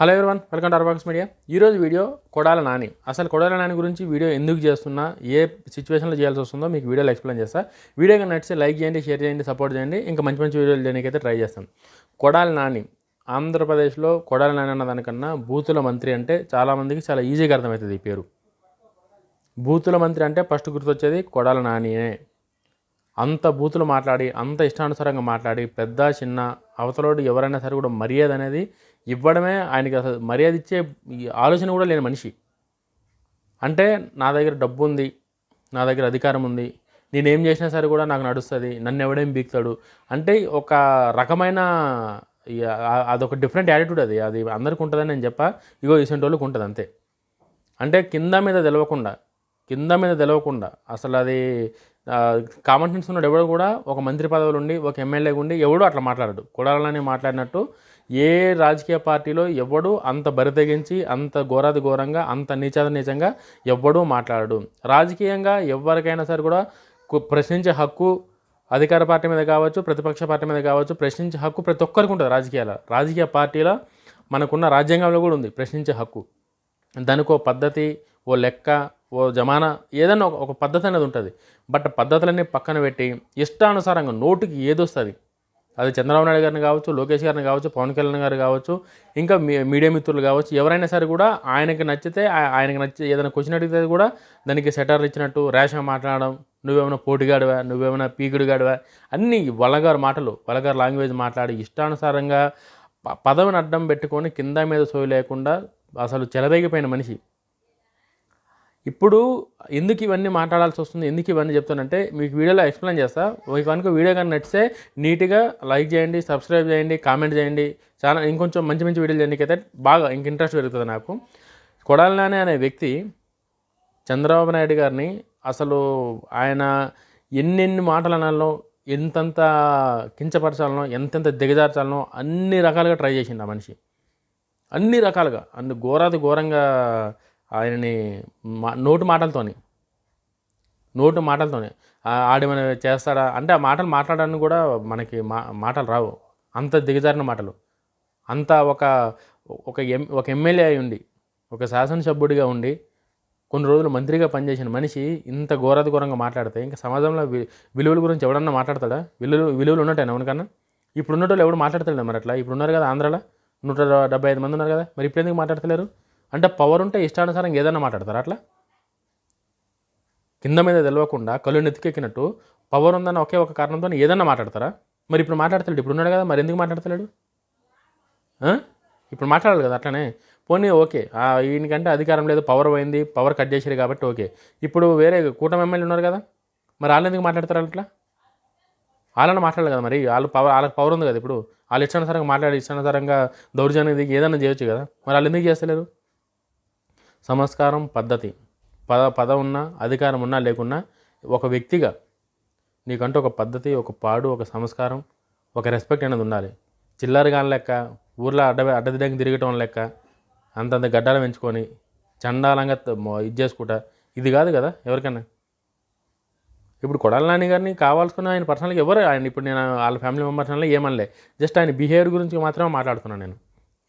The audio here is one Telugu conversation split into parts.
హలో ఎవరివన్ వెల్కమ్ టు అర్బాక్స్ మీడియా ఈరోజు వీడియో కొడాల నాని. అసలు కొడాల నాని గురించి వీడియో ఎందుకు చేస్తున్నా ఏ సిచ్యువేషన్లో చేయాల్సి వస్తుందో మీకు వీడియోలో ఎక్స్ప్లెయిన్ చేస్తా. వీడియో కానీ నచ్చితే లైక్ చేయండి షేర్ చేయండి సపోర్ట్ చేయండి. ఇంకా మంచి మంచి వీడియోలు చేయడానికైతే ట్రై చేస్తాం కొడాల నాని ఆంధ్రప్రదేశ్లో కొడాల నాని అన్న దానికన్నా బూతుల మంత్రి అంటే చాలామందికి చాలా ఈజీగా అర్థమవుతుంది ఈ పేరు. బూతుల మంత్రి అంటే ఫస్ట్ గుర్తొచ్చేది కొడాల నానియే. అంత బూతులు మాట్లాడి అంత ఇష్టానుసారంగా మాట్లాడి పెద్ద చిన్న అవతలోడు ఎవరైనా సరే కూడా మర్యాద అనేది ఇవ్వడమే ఆయనకి అసలు మర్యాద ఇచ్చే ఈ ఆలోచన కూడా లేని మనిషి. అంటే నా దగ్గర డబ్బు ఉంది నా దగ్గర అధికారం ఉంది నేనేం చేసినా సరే కూడా నాకు నడుస్తుంది నన్ను ఎవడేం బీక్తాడు అంటే ఒక రకమైన అదొక డిఫరెంట్ యాటిట్యూడ్ అది. అది అందరికీ ఉంటుందని నేను చెప్పా ఇగో ఇసంటి వాళ్ళకి ఉంటుంది అంతే. అంటే కింద మీద తెలవకుండా కింద మీద తెలవకుండా అసలు అది కామన్ సెన్స్ ఉన్నాడు ఎవడు కూడా ఒక మంత్రి పదవులు ఉండి ఒక ఎమ్మెల్యే ఉండి ఎవడు అట్లా మాట్లాడడు. కొడాలని మాట్లాడినట్టు ఏ రాజకీయ పార్టీలో ఎవడు అంత బరితెగించి అంత ఘోరాది ఘోరంగా అంత నీచాద నీచంగా ఎవ్వడూ మాట్లాడడు. రాజకీయంగా ఎవరికైనా సరే కూడా కు- ప్రశ్నించే హక్కు అధికార పార్టీ మీద కావచ్చు ప్రతిపక్ష పార్టీ మీద కావచ్చు ప్రశ్నించే హక్కు ప్రతి ఒక్కరికి ఉంటుంది రాజకీయాల. రాజకీయ పార్టీలో మనకున్న రాజ్యాంగంలో కూడా ఉంది ప్రశ్నించే హక్కు. దానికి ఓ పద్ధతి ఓ లెక్క ఓ జమానా ఏదైనా ఒక- ఒక పద్ధతి అనేది ఉంటుంది. బట్ పద్ధతులన్నీ పక్కన పెట్టి ఇష్టానుసారంగా నోటికి ఏదొస్తుంది అది చంద్రబాబు నాయుడు గారిని కావచ్చు లోకేష్ గారిని కావచ్చు పవన్ కళ్యాణ్ గారు కావచ్చు ఇంకా మీ మీడియా మిత్రులు కావచ్చు ఎవరైనా సరే కూడా ఆయనకి నచ్చితే ఆయనకి నచ్చి ఏదైనా క్వశ్చన్ అడిగితే కూడా దానికి సెటర్లు ఇచ్చినట్టు ర్యాష్గా మాట్లాడడం నువ్వేమైనా పోటీగాడివా నువ్వేమైనా పీకుడుగాడివా అన్ని వలగారు మాటలు వలగారు లాంగ్వేజ్ మాట్లాడి ఇష్టానుసారంగా పదవిని అడ్డం పెట్టుకొని కింద మీద సోయి లేకుండా అసలు చెలరేగిపోయిన మనిషి. ఇప్పుడు ఎందుకు ఇవన్నీ మాట్లాడాల్సి వస్తుంది ఎందుకు ఇవన్నీ చెప్తానంటే మీకు వీడియోలో ఎక్స్ప్లెయిన్ చేస్తా. మీకు కనుక వీడియో కానీ నచ్చితే నీట్గా లైక్ చేయండి సబ్స్క్రైబ్ చేయండి కామెంట్ చేయండి. చాలా ఇంకొంచెం మంచి మంచి వీడియోలు చేయడానికైతే బాగా ఇంక ఇంట్రెస్ట్ పెరుగుతుంది నాకు. కొడాలి అనే వ్యక్తి చంద్రబాబు నాయుడు గారిని అసలు ఆయన ఎన్నెన్ని మాటలు అనాలనో ఎంతంత కించపరచాలనో ఎంతెంత దిగజార్చాలనో అన్ని రకాలుగా ట్రై చేసిండు ఆ మనిషి. అన్ని రకాలుగా. అన్ని ఘోరాది ఘోరంగా ఆయనని మా నోటు మాటలతోని. నోటు మాటలతోనే. ఆ- ఆడేమైనా చేస్తాడా? అంటే ఆ మాటలు మాట్లాడడానికి కూడా మనకి మా మాటలు రావు. అంత దిగజారిన మాటలు. అంత ఒక ఒక ఎం ఒక ఎమ్మెల్యే అయి ఉండి ఒక శాసనసభ్యుడిగా ఉండి కొన్ని రోజులు మంత్రిగా పనిచేసిన మనిషి ఇంత ఘోరాది ఘోరంగా మాట్లాడితే ఇంకా సమాజంలో విలువల గురించి ఎవడన్నా మాట్లాడతాడా? విలువలు విలువలు ఉన్నట్టేనా ఎవరికన్నా ఇప్పుడు ఉన్నటోళ్ళు ఎవడు మాట్లాడతాడు మరి అట్లా? ఇప్పుడు ఉన్నారు కదా ఆంధ్రాలో. నూట డెబ్బై ఐదు మంది ఉన్నారు కదా. మరి ఇప్పుడు ఎందుకు మాట్లాడతలేరు? అంటే పవర్ ఉంటే ఇష్టానుసారం ఏదైనా మాట్లాడతారా అట్లా? కింద మీద తెలియకుండా కళ్ళు నెత్తికెక్కినట్టు పవర్ ఉందన్న ఒకే ఒక కారణంతో ఏదన్నా మాట్లాడతారా? మరి ఇప్పుడు మాట్లాడతాడు ఇప్పుడు ఉన్నాడు కదా మరి ఎందుకు మాట్లాడతలేడు? ఇప్పుడు మాట్లాడాలి కదా అట్లనే? పోనీ ఓకే ఈయనకంటే అధికారం లేదు పవర్ పోయింది పవర్ కట్ చేసారు కాబట్టి ఓకే. ఇప్పుడు వేరే కూటమి ఎమ్మెల్యే ఉన్నారు కదా మరి వాళ్ళు ఎందుకు మాట్లాడతారు అట్లా? వాళ్ళని మాట్లాడాలి కదా మరి వాళ్ళు పవర్ వాళ్ళకి పవర్ ఉంది కదా ఇప్పుడు. వాళ్ళు ఇష్టానుసారంగా మాట్లాడి ఇష్టానుసారంగా దౌర్జన్యం దిగి ఏదైనా చేయొచ్చు కదా. మరి వాళ్ళు ఎందుకు చేస్తలేరు? సంస్కారం పద్ధతి. పద పద ఉన్నా అధికారం ఉన్నా లేకున్నా ఒక వ్యక్తిగా నీకంటూ ఒక పద్ధతి ఒక పాడు ఒక సంస్కారం ఒక రెస్పెక్ట్ అనేది ఉండాలి. చిల్లరగా లెక్క ఊర్లో అడ్డ అడ్డదిడ్డంగా తిరగటం లెక్క అంతంత గడ్డాలు పెంచుకొని చండాలంగా ఇది చేసుకుంటా ఇది కాదు కదా ఎవరికైనా ఇప్పుడు కొడాల నాని గారిని కావాల్సుకున్న ఆయన పర్సనల్గా ఎవరు? ఆయన ఇప్పుడు నేను వాళ్ళ ఫ్యామిలీ మెంబర్స్ వల్ల ఏమనలే. జస్ట్ ఆయన బిహేవియర్ గురించి మాత్రమే మాట్లాడుతున్నాను నేను.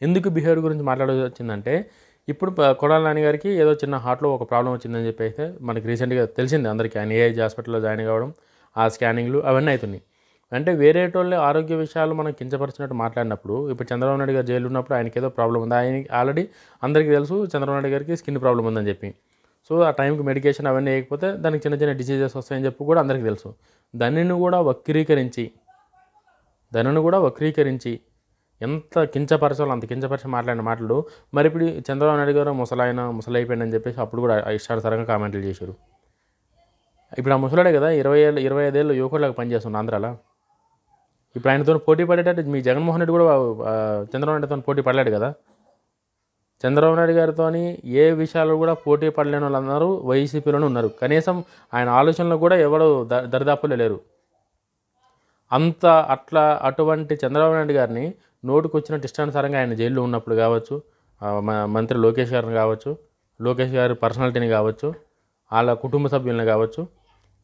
ఎందుకు బిహేవియర్ గురించి మాట్లాడాల్సి వచ్చిందంటే ఇప్పుడు కొడాల నాని గారికి ఏదో చిన్న హార్ట్లో ఒక ప్రాబ్లం వచ్చిందని చెప్పి అయితే మనకి రీసెంట్గా తెలిసింది అందరికీ. ఆయన ఏఐజ్ హాస్పిటల్లో జాయిన్ కావడం ఆ స్కానింగ్లు అవన్నీ అవుతున్నాయి అంటే వేరే వాళ్ళ ఆరోగ్య విషయాలు మనం కించపరిచినట్టు మాట్లాడినప్పుడు ఇప్పుడు చంద్రబాబు నాయుడు గారు జైలు ఉన్నప్పుడు ఆయనకి ఏదో ప్రాబ్లం ఉంది. ఆయన ఆల్రెడీ అందరికీ తెలుసు చంద్రబాబు నాయుడు గారికి స్కిన్ ప్రాబ్లం ఉందని చెప్పి. సో ఆ టైంకి మెడికేషన్ అవన్నీ వేయకపోతే దానికి చిన్న చిన్న డిసీజెస్ వస్తాయని చెప్పి కూడా అందరికీ తెలుసు. దానిని కూడా వక్రీకరించి దానిని కూడా వక్రీకరించి ఎంత కించపరచాలో అంత కించపరిచి మాట్లాడిన మాటలు. మరి ఇప్పుడు చంద్రబాబు నాయుడు గారు ముసలాయన ముసలైపోయిందని చెప్పేసి అప్పుడు కూడా ఇష్టానుసారంగా కామెంట్లు చేశారు. ఇప్పుడు ఆ ముసలాడే కదా ఇరవై ఏళ్ళు ఇరవై ఐదేళ్ళు యువకులకు పనిచేస్తున్న ఆంధ్రాలో. ఇప్పుడు ఆయనతో పోటీ పడేటట్టు మీ జగన్మోహన్ రెడ్డి కూడా చంద్రబాబు నాయుడుతో పోటీ పడలేడు కదా. చంద్రబాబు నాయుడు గారితో ఏ విషయాలు కూడా పోటీ పడలేని వాళ్ళందరూ వైసీపీలోనే ఉన్నారు. కనీసం ఆయన ఆలోచనలు కూడా ఎవరు ద దరిదాపులో లేరు. అంత అట్లా అటువంటి చంద్రబాబు నాయుడు గారిని నోటుకు వచ్చినట్టు ఇష్టానుసారంగా ఆయన జైల్లో ఉన్నప్పుడు కావచ్చు మంత్రి లోకేష్ గారిని కావచ్చు లోకేష్ గారి పర్సనాలిటీని కావచ్చు వాళ్ళ కుటుంబ సభ్యులను కావచ్చు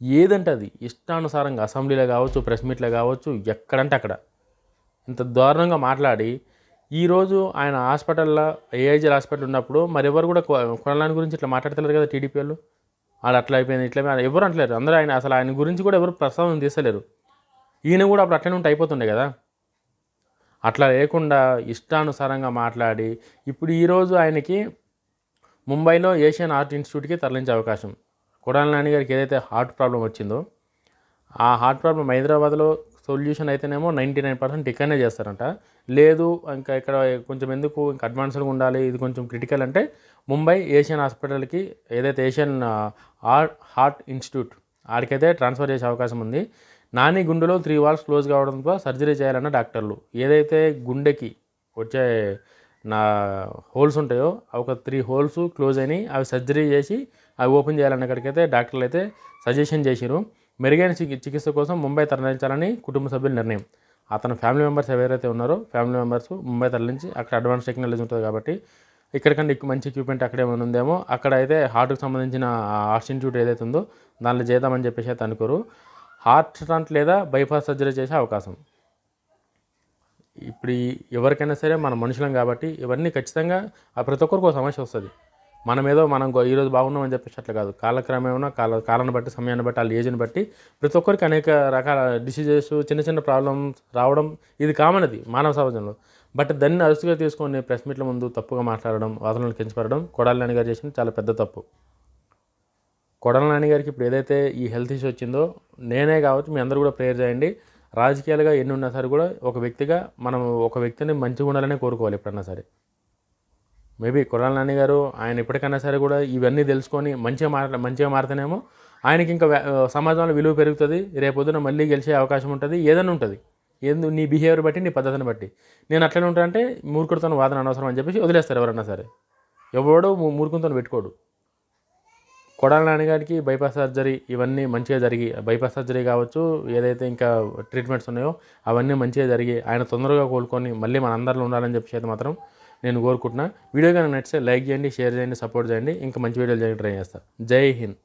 ఏదంటే అది ఇష్టానుసారంగా అసెంబ్లీలో కావచ్చు ప్రెస్ మీట్లో కావచ్చు ఎక్కడంటే అక్కడ. ఇంత దారుణంగా మాట్లాడి ఈరోజు ఆయన హాస్పిటల్లో ఏఐజీ హాస్పిటల్ ఉన్నప్పుడు మరి ఎవరు కూడా కొనలాని గురించి ఇట్లా మాట్లాడతలేరు కదా టీడీపీ వాళ్ళు? వాళ్ళు అట్లా అయిపోయింది ఇట్లా ఎవరు అంటలేరు. అందరూ ఆయన అసలు ఆయన గురించి కూడా ఎవరు ప్రస్తావన తీసలేరు ఈయన కూడా అప్పుడు అట్లనే ఉంటే అయిపోతుండే కదా. అట్లా లేకుండా ఇష్టానుసారంగా మాట్లాడి ఇప్పుడు ఈరోజు ఆయనకి ముంబైలో ఏషియన్ ఆర్ట్ ఇన్స్టిట్యూట్కి తరలించే అవకాశం. కొడాల నాని గారికి ఏదైతే హార్ట్ ప్రాబ్లం వచ్చిందో ఆ హార్ట్ ప్రాబ్లం హైదరాబాద్లో సొల్యూషన్ అయితేనేమో నైంటీ నైన్ పర్సెంట్ ఇక్కడనే చేస్తారంట. లేదు ఇంకా ఇక్కడ కొంచెం ఎందుకు ఇంకా అడ్వాన్స్డ్గా ఉండాలి ఇది కొంచెం క్రిటికల్ అంటే ముంబై ఏషియన్ హాస్పిటల్కి ఏదైతే ఏషియన్ ఆర్ట్ హార్ట్ ఇన్స్టిట్యూట్ ఆడికైతే ట్రాన్స్ఫర్ చేసే అవకాశం ఉంది. నాని గుండెలో త్రీ వాల్స్ క్లోజ్ కావడంతో సర్జరీ చేయాలన్న డాక్టర్లు. ఏదైతే గుండెకి వచ్చే నా హోల్స్ ఉంటాయో ఒక త్రీ హోల్స్ క్లోజ్ అయినాయి. అవి సర్జరీ చేసి అవి ఓపెన్ చేయాలన్నక్కడికైతే డాక్టర్లు అయితే సజెషన్ చేసిరు మెరుగైన చికి- చికిత్స కోసం ముంబై తరలించాలని కుటుంబ సభ్యుల నిర్ణయం. అతని ఫ్యామిలీ మెంబర్స్ ఎవరైతే ఉన్నారో ఫ్యామిలీ మెంబర్స్ ముంబై తరలించి అక్కడ అడ్వాన్స్ టెక్నాలజీ ఉంటుంది కాబట్టి ఇక్కడికంటే ఎక్కువ మంచి ఎక్విప్మెంట్ అక్కడ ఉందేమో అక్కడ అయితే హార్ట్కి సంబంధించిన హార్ట్ ఇన్స్టిట్యూట్ ఏదైతే ఉందో దానిలో చేద్దామని చెప్పేసి అయితే అనుకోరు. హార్ట్ ట్రాంట్ లేదా బైపాస్ సర్జరీ చేసే అవకాశం. ఇప్పుడు ఎవరికైనా సరే మన మనుషులం కాబట్టి ఇవన్నీ ఖచ్చితంగా ప్రతి ఒక్కరికి ఒక సమస్య వస్తుంది. మనం ఏదో మనం ఈరోజు బాగున్నామని చెప్పేసి అట్లా కాదు. కాలక్రమేణా కాల కాలాన్ని బట్టి సమయాన్ని బట్టి వాళ్ళ ఏజ్ని బట్టి ప్రతి ఒక్కరికి అనేక రకాల డిసీజెస్ చిన్న చిన్న ప్రాబ్లమ్స్ రావడం ఇది కామన్ అది మానవ సమాజంలో బట్ దాన్ని అరుసుగా తీసుకొని ప్రెస్ మీట్ల ముందు తప్పుగా మాట్లాడడం వాదనలు కించపడడం కొడాలి గారు చేసిన చాలా పెద్ద తప్పు. కొడల నాన్నగారికి ఇప్పుడు ఏదైతే ఈ హెల్త్ ఇష్యూ వచ్చిందో నేనే కావచ్చు మీ అందరూ కూడా ప్రేయర్ చేయండి. రాజకీయాలుగా ఎన్ని ఉన్నా సరే కూడా ఒక వ్యక్తిగా మనం ఒక వ్యక్తిని మంచిగా ఉండాలనే కోరుకోవాలి ఎప్పుడన్నా సరే. మేబీ కొడాల నాన్నగారు ఆయన ఎప్పటికైనా సరే కూడా ఇవన్నీ తెలుసుకొని మంచిగా మాట్లా మంచిగా మారితేనేమో ఆయనకి ఇంకా సమాజంలో విలువ పెరుగుతుంది. రేపొద్దున మళ్ళీ గెలిచే అవకాశం ఉంటుంది. ఏదైనా ఉంటుంది. ఏందు నీ బిహేవియర్ బట్టి నీ పద్ధతిని బట్టి. నేను అట్లనే ఉంటానంటే మూర్ఖుడితో వాదన అనవసరం అని చెప్పేసి వదిలేస్తారు ఎవరన్నా సరే. ఎవడో మూర్ఖునితో పెట్టుకోడు. కొడాల నాన్నగారికి బైపాస్ సర్జరీ ఇవన్నీ మంచిగా జరిగి బైపాస్ సర్జరీ కావచ్చు ఏదైతే ఇంకా ట్రీట్మెంట్స్ ఉన్నాయో అవన్నీ మంచిగా జరిగి ఆయన తొందరగా కోలుకొని మళ్ళీ మన అందరిలో ఉండాలని చెప్పేసి అయితే మాత్రం నేను కోరుకుంటున్నా. వీడియో కానీ నచ్చితే లైక్ చేయండి షేర్ చేయండి సపోర్ట్ చేయండి. ఇంకా మంచి వీడియోలు చేయడానికి ట్రై చేస్తాను జై హింద్.